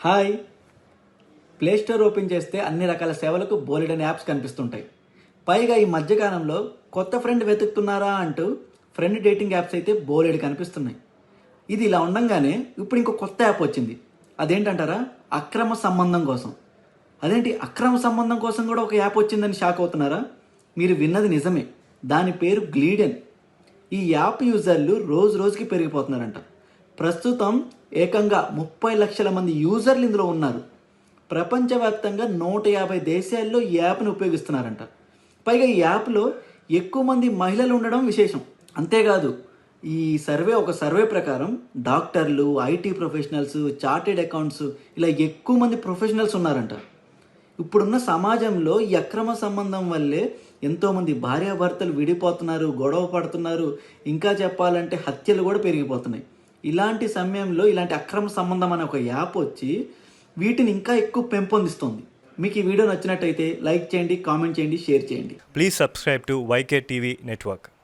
Hi. Play store open చేస్తే అన్ని రకాల సేవలకు బోలెడని యాప్స్ కనిపిస్తుంటాయి. పైగా ఈ మధ్యకాలంలో కొత్త ఫ్రెండ్ వెతుకుతున్నారా అంటూ ఫ్రెండ్ డేటింగ్ యాప్స్ అయితే బోలెడు కనిపిస్తున్నాయి. ఇది ఇలా ఉండంగానే ఇప్పుడు ఇంకో కొత్త యాప్ వచ్చింది. అదేంటంటారా? అక్రమ సంబంధం కోసం. అదేంటి? అక్రమ సంబంధం కోసం కూడా ఒక యాప్ వచ్చిందని షాక్ అవుతున్నారా? మీరు విన్నది నిజమే. దాని పేరు గ్లీడెన్. ఈ యాప్ యూజర్లు రోజు రోజుకి పెరిగిపోతున్నారంట. ప్రస్తుతం ఏకంగా ముప్పై లక్షల మంది యూజర్లు ఇందులో ఉన్నారు. ప్రపంచవ్యాప్తంగా నూట యాభై దేశాల్లో ఈ యాప్ని ఉపయోగిస్తున్నారంట. పైగా ఈ యాప్లో ఎక్కువ మంది మహిళలు ఉండడం విశేషం. అంతేకాదు ఈ సర్వే ఒక సర్వే ప్రకారం డాక్టర్లు ఐటీ ప్రొఫెషనల్స్ చార్టెడ్ అకౌంట్స్ ఇలా ఎక్కువ మంది ప్రొఫెషనల్స్ ఉన్నారంట. ఇప్పుడున్న సమాజంలో ఈ అక్రమ సంబంధం వల్లే ఎంతోమంది భార్యాభర్తలు విడిపోతున్నారు గొడవ పడుతున్నారు. ఇంకా చెప్పాలంటే హత్యలు కూడా పెరిగిపోతున్నాయి. ఇలాంటి సమయంలో ఇలాంటి అక్రమ సంబంధం అనే ఒక యాప్ వచ్చి వీటిని ఇంకా ఎక్కువ పెంపొందిస్తుంది. మీకు ఈ వీడియో నచ్చినట్టయితే లైక్ చేయండి కామెంట్ చేయండి షేర్ చేయండి. Please subscribe to YK TV network.